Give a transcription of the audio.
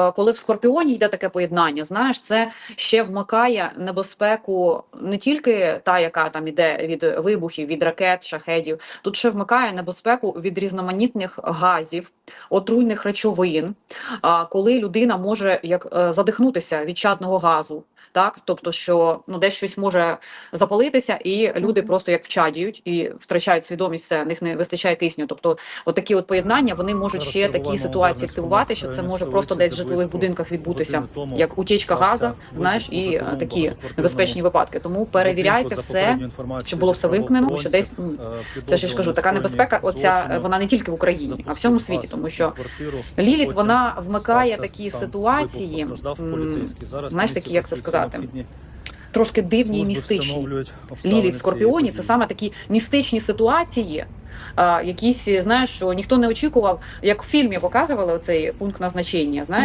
Е, Коли в Скорпіоні йде таке поєднання, знаєш, це ще вмикає небезпеку не тільки та, яка там іде від вибухів, від ракет, шахедів. Тут ще вмикає небезпеку від різноманітних газів, отруйних речовин, коли людина може як е, задихнутися від чадного газу. Так, тобто, що ну десь щось може запалитися, і люди просто як вчадіють і втрачають свідомість, все, в них не вистачає кисню. Тобто, от такі от поєднання вони можуть ще такі ситуації активувати, що це може просто десь де житлових будинках відбутися, як утічка вибух знаєш, і е, такі небезпечні випадки. Тому перевіряйте все, щоб було все вимкнено, що десь е, це ж я ж кажу, така небезпека. Оця вона не тільки в Україні, а в всьому світі, тому що Ліліт вона вмикає такі ситуації, знаєш, такі, як це сказати, трошки дивні і містичні. Лілі в Скорпіоні це саме такі містичні ситуації. Якісь знаєш, що ніхто не очікував, як в фільмі показували оцей пункт назначення. Знаєш.